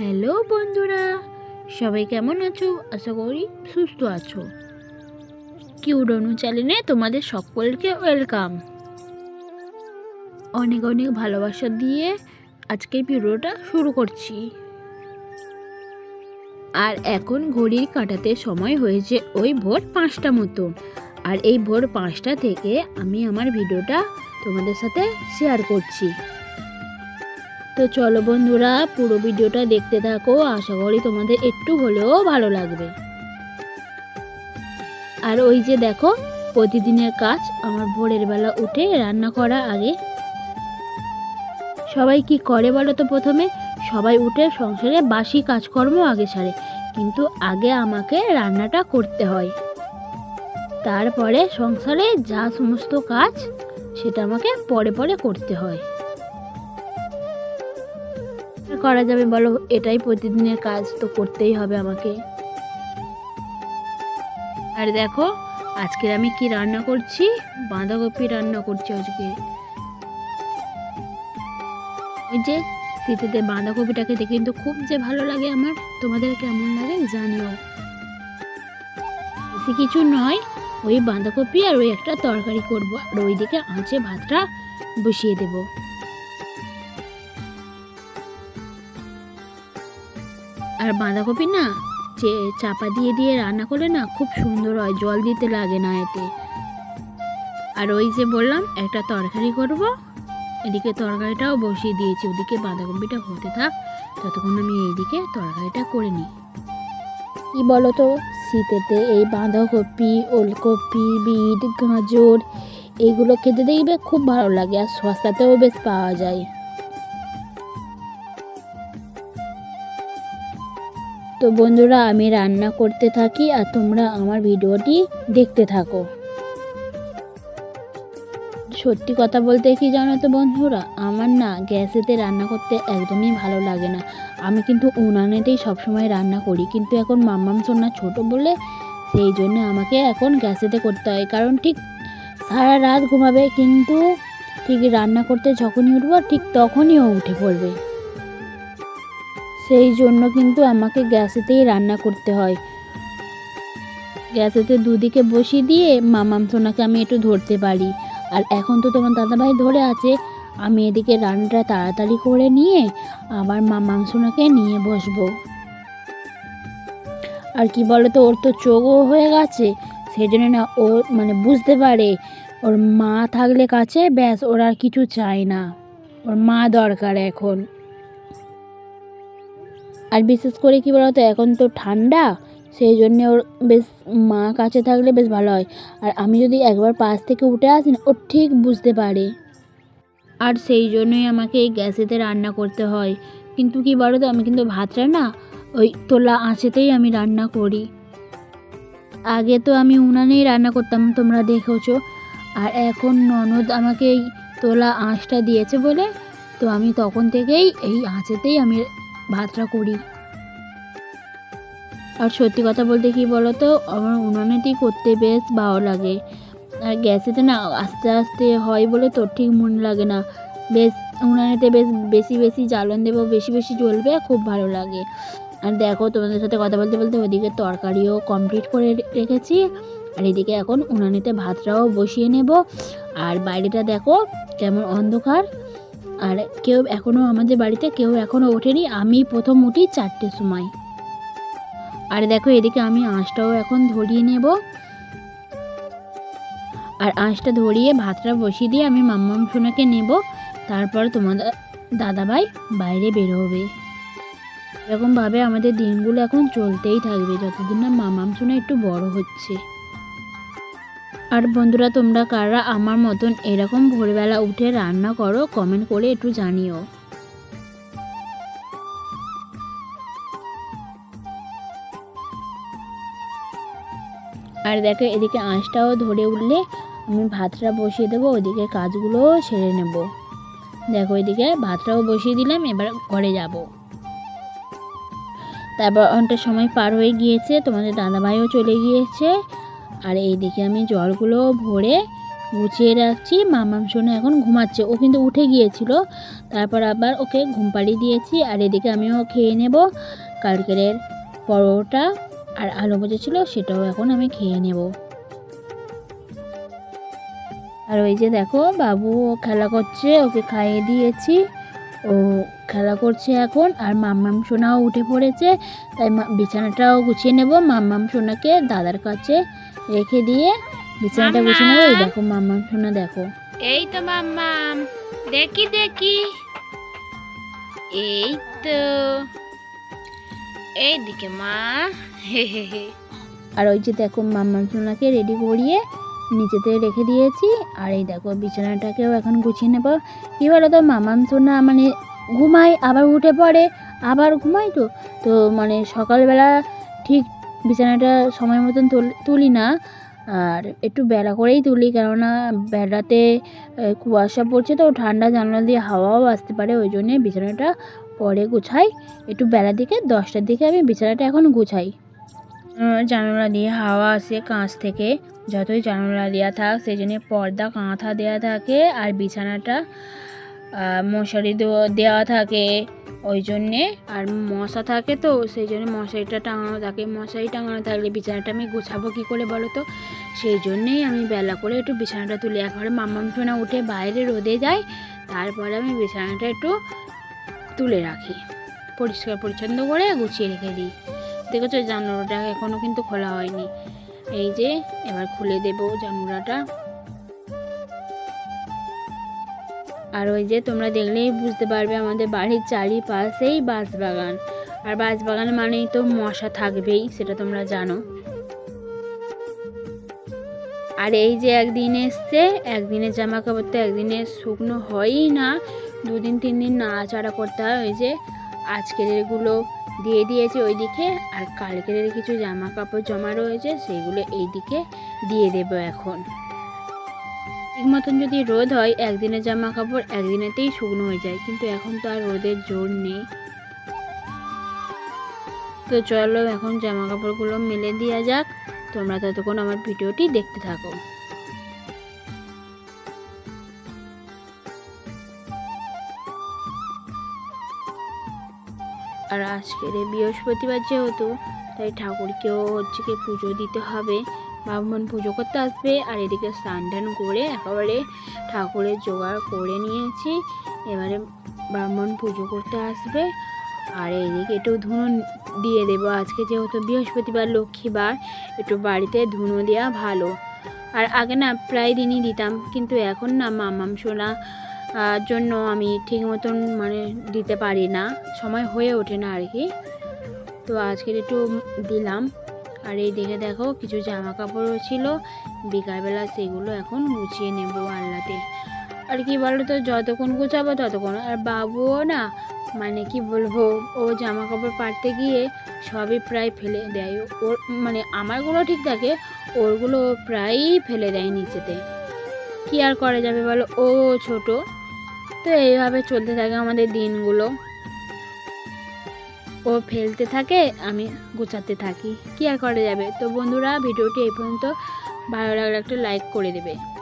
Hello বন্ধুরা, সবাই কেমন আছো? আশা করি সুস্থ আছো। কিউডনু চ্যানেলে তোমাদের সকলকে ওয়েলকাম। অনেক অনেক ভালোবাসা দিয়ে আজকের ভিডিওটা শুরু করছি। আর এখন ঘড়ির কাটাতে সময় হয়েছে ওই ভোর পাঁচটা মতো। আর এই ভোর পাঁচটা থেকে আমি আমার ভিডিওটা তোমাদের সাথে শেয়ার করছি। তো চলো বন্ধুরা, পুরো ভিডিওটা দেখতে থাকো। আশা করি তোমাদের একটু হলেও ভালো লাগবে। আর ওই যে দেখো, প্রতিদিনের কাজ, আমার ভোরের বেলা উঠে রান্না করা আগে। সবাই কি করে বলো তো প্রথমে? সবাই উঠে সংসারে বাসি কাজকর্ম আগে সারে, কিন্তু আগে আমাকে রান্নাটা করতে হয়। তারপরে সংসারে যা সমস্ত কাজ, সেটা আমাকে পরে পরে করতে হয়। করা যাবে বলো? এটাই প্রতিদিনের কাজ, তো করতেই হবে আমাকে। আর দেখো, আজকের আমি কি রান্না করছি? বাঁধাকপি রান্না করছি আজকে। ওই যে শীতেতে বাঁধাকপিটাকে দেখে কিন্তু খুব যে ভালো লাগে আমার। তোমাদের কেমন লাগে জানিও। বেশি কিছু নয়, ওই বাঁধাকপি আর ওই একটা তরকারি করব। আর ওইদিকে আঁচে ভাতটা বসিয়ে দেবো। আর বাঁধাকপি না, যে চাপা দিয়ে দিয়ে রান্না করলে না খুব সুন্দর হয়, জল দিতে লাগে না এতে। আর ওই যে বললাম, একটা তরকারি করব। এদিকে তরকারিটাও বসিয়ে দিয়েছি, ওদিকে বাঁধাকপিটা হতে থাক। ততক্ষণ আমি এইদিকে তরকারিটা করে নিই। কি বলো তো শীতেতে এই বাঁধাকপি, ওলকপি, বিট, গাজর এইগুলো খেতে দেখবে খুব ভালো লাগে, আর সস্তাতেও বেশ পাওয়া যায়। তো বন্ধুরা, আমি রান্না করতে থাকি আর তোমরা আমার ভিডিওটি দেখতে থাকো। সত্যি কথা বলতে কি জানো তো বন্ধুরা, আমার না গ্যাসেতে রান্না করতে একদমই ভালো লাগে না। আমি কিন্তু উনানেতেই সবসময় রান্না করি, কিন্তু এখন মাম্মাম সোনা ছোট বলে সেই জন্য আমাকে এখন গ্যাসেতে করতে হয়। কারণ ঠিক সারা রাত ঘুমাবে, কিন্তু ঠিক রান্না করতে যখনই উঠবো, ঠিক তখনই উঠে পড়বে। সেই জন্য কিন্তু আমাকে গ্যাসেতেই রান্না করতে হয়। গ্যাসেতে দুদিকে বসিয়ে দিয়ে মামাম সোনাকে আমি একটু ধরতে পারি। আর এখন তো তোমার দাদাভাই ধরে আছে, আমি এদিকে রান্নাটা তাড়াতাড়ি করে নিয়ে আবার মামাম সোনাকে নিয়ে বসবো। আর কি বলো তো ওর তো চোখও হয়ে গেছে সেই জন্য না ও মানে বুঝতে পারে, ওর মা থাকলে কাছে ব্যাস ওর আর কিছু চায় না। ওর মা দরকার এখন। আর বিশেষ করে কি বলতো, এখন তো ঠান্ডা, সেই জন্যে ওর বেশ মা কাছে থাকলে বেশ ভালো হয়। আর আমি যদি একবার পাশ থেকে উঠে আসি ও ঠিক বুঝতে পারে। আর সেই জন্যই আমাকে এই গ্যাসেতে রান্না করতে হয়। কিন্তু কি বলো তো আমি কিন্তু ভাত রান্না ওই তোলা আঁচেতেই আমি রান্না করি। আগে তো আমি উনানেই রান্না করতাম, তোমরা দেখেছ। আর এখন ননদ আমাকে এই তোলা আঁচটা দিয়েছে বলে, তো আমি তখন থেকেই এই আঁচেতেই আমি ভাতটা করি। আর সত্যি কথা বলতে কি বলো তো আমার উনানেতেই করতে বেশ ভালো লাগে। আর গ্যাসেতে না আস্তে আস্তে হয় বলে তো ঠিক মন লাগে না। বেশ উনানেতে বেশ বেশি বেশি জ্বালন দেবো, বেশি বেশি জ্বলবে, খুব ভালো লাগে। আর দেখো তোমাদের সাথে কথা বলতে বলতে ওদিকে তরকারিও কমপ্লিট করে রেখেছি। আর এদিকে এখন উনানেতে ভাতটাও বসিয়ে নেব। আর বাইরেটা দেখো কেমন অন্ধকার। আর কেউ এখনও আমাদের বাড়িতে কেউ এখনও ওঠেনি। আমি প্রথম উঠি চারটের সময়। আর দেখো এদিকে আমি আঁশটাও এখন ধরিয়ে নেব। আর আঁশটা ধরিয়ে ভাতটা বসিয়ে দিয়ে আমি মাম্মাম সোনাকে নেব। তারপর তোমাদের দাদাভাই বাইরে বের হবে এরকমভাবে আমাদের দিনগুলো এখন চলতেই থাকবে। যতদিন না মামাম সোনা একটু বড় হচ্ছে। আর বন্ধুরা, তোমরা কারা আমার মতন এরকম ভোরবেলা উঠে রান্না করো কমেন্ট করে একটু জানিও। আর দেখো, এদিকে আঁচটাও ধরে উঠলে আমি ভাতটা বসিয়ে দেবো, ওদিকে কাজগুলোও সেরে নেব। দেখো, এদিকে ভাতটাও বসিয়ে দিলাম, এবার ঘরে যাব। তারপর অনেকটা সময় পার হয়ে গিয়েছে, তোমাদের দাদাভাইও চলে গিয়েছে আর এই এইদিকে আমি জলগুলো ভরে গুছিয়ে রাখছি। মামাম শোনা এখন ঘুমাচ্ছে। ও কিন্তু উঠে গিয়েছিল। তারপর আবার ওকে ঘুম পাড়িয়ে দিয়েছি। আর এদিকে আমিও খেয়ে নেব। কালকের পরোটা আর আলু ভাজা ছিল সেটাও এখন আমি খেয়ে নেব। আর ওই যে দেখো, বাবু খেলা করছে। ওকে খাইয়ে দিয়েছি। ও খেলা করছে এখন। আর মাম্মাম সোনাও উঠে পড়েছে। তাই বিছানাটাও গুছিয়ে নেব। মাম্মাম সোনাকে দাদার কাছে রেখে দিয়ে বিছানাটা গুছিয়ে নেব এই দেখো মাম্মাম সোনা দেখো। এই তো মাম্মাম দেখি দেখি। এই তো। এইদিকে মা। হে হে হে। আর ওই যে দেখো মাম্মাম সোনাকে রেডি করিয়ে নিচেতে রেখে দিয়েছি। আর এই দেখো বিছানাটাকেও এখন গুছিয়ে নেব। কী বলো তো মামাম সোনা মানে ঘুমায় আবার উঠে পড়ে আবার ঘুমায় তো। তো মানে সকালবেলা ঠিক বিছানাটা সময় মতন তুল- না। আর একটু বেলা করেই তুলি কেননা আহ, কুয়াশা পড়ছে তো ঠান্ডা জানলা দিয়ে হাওয়াও আসতে পারে ওই জন্যে বিছানাটা পরে গুছাই। একটু বেলার দিকে দশটার দিকে আমি বিছানাটা এখন গুছাই। জানলা দিয়ে হাওয়া আসে কাঁচ থেকে যতই জানলা দেওয়া থাক সেই জন্য পর্দা কাঁথা দেওয়া থাকে আর বিছানাটা মশারি দেওয়া থাকে। ওই জন্যে আর মশা থাকে তো সেই জন্য মশারিটা টাঙানো থাকে। মশারি টাঙানো থাকলে বিছানাটা আমি গোছাবো কী করে বলো তো? সেই জন্যেই আমি বেলা করে একটু বিছানাটা তুলি। একবারে মাম্মাম সোনা উঠে বাইরে রোদে যায় তারপরে আমি বিছানাটা একটু তুলে রাখি। পরিষ্কার পরিচ্ছন্ন করে গুছিয়ে রেখে দিই। দেখেছ জানুয়াটা এখনও কিন্তু খোলা হয়নি। এই যে, এবার খুলে দেবো জানুলাটা। আর ওই যে তোমরা দেখলেই বুঝতে পারবে আমাদের বাড়ির চারিপাশেই বাঁশবাগান। আর বাঁশবাগান মানেই তো মশা থাকবেই, সেটা তোমরা জানো। আর এই যে একদিন এসছে, একদিনের জামা কাপড় তো একদিনে শুকনো হয়ই না। দুদিন তিন দিন নাড়াচাড়া করতে হয়, ওই যে আজকের এগুলো দিয়ে দিয়েছে ওইদিকে, আর কালকের কিছু জামা কাপড় জমা রয়েছে সেইগুলো এইদিকে দিয়ে দেব এখন। ঠিক মতন যদি রোদ হয়, একদিনের জামা কাপড় একদিনেতেই শুকনো হয়ে যায়। কিন্তু এখন তো আর রোদের জোর নেই। তো চলো এখন জামা কাপড়গুলো মেলে দেওয়া যাক। তোমরা ততক্ষণ আমার ভিডিওটি দেখতে থাকো। আর আজকের বৃহস্পতিবার যেহেতু, তাই ঠাকুরকেও হচ্ছে কি পুজো দিতে হবে। ব্রাহ্মণ পুজো করতে আসবে, আর এদিকে স্নান টান করে একেবারে ঠাকুরের জোগাড় করে নিয়েছি। এবারে ব্রাহ্মণ পুজো করতে আসবে, আর এইদিকে একটু ধুনো দিয়ে দেবো। আজকে যেহেতু বৃহস্পতিবার, লক্ষ্মীবার, একটু বাড়িতে ধুনো দেওয়া ভালো। আর আগে না প্রায় দিনই দিতাম, কিন্তু এখন না মামাম সোনা জন্য আমি ঠিক মতন মানে দিতে পারি না। সময় হয়ে ওঠে না আর কি। তো আজকের একটু দিলাম। আর এই দেখে দেখো কিছু জামা কাপড়ও ছিল। বিকালবেলা সেগুলো এখন গুছিয়ে নেব আল্লাতে। আর কি বলো তো যতক্ষণ গুছাবো ততক্ষণ। আর বাবুও না মানে কি বলব, ও জামা কাপড় পাড়তে গিয়ে সবই প্রায় ফেলে দেয়। ওর মানে আমারগুলো ঠিক থাকে, ওরগুলো প্রায়ই ফেলে দেয় নিচেতে। কি আর করা যাবে বলো? ও ছোট, তো এইভাবে চলতে থাকে আমাদের দিনগুলো। ও ফেলতে থাকে, আমি গোছাতে থাকি। কি আর করা যাবে? তো বন্ধুরা, ভিডিওটি এই পর্যন্ত। ভালো লাগলে একটা লাইক করে দেবে।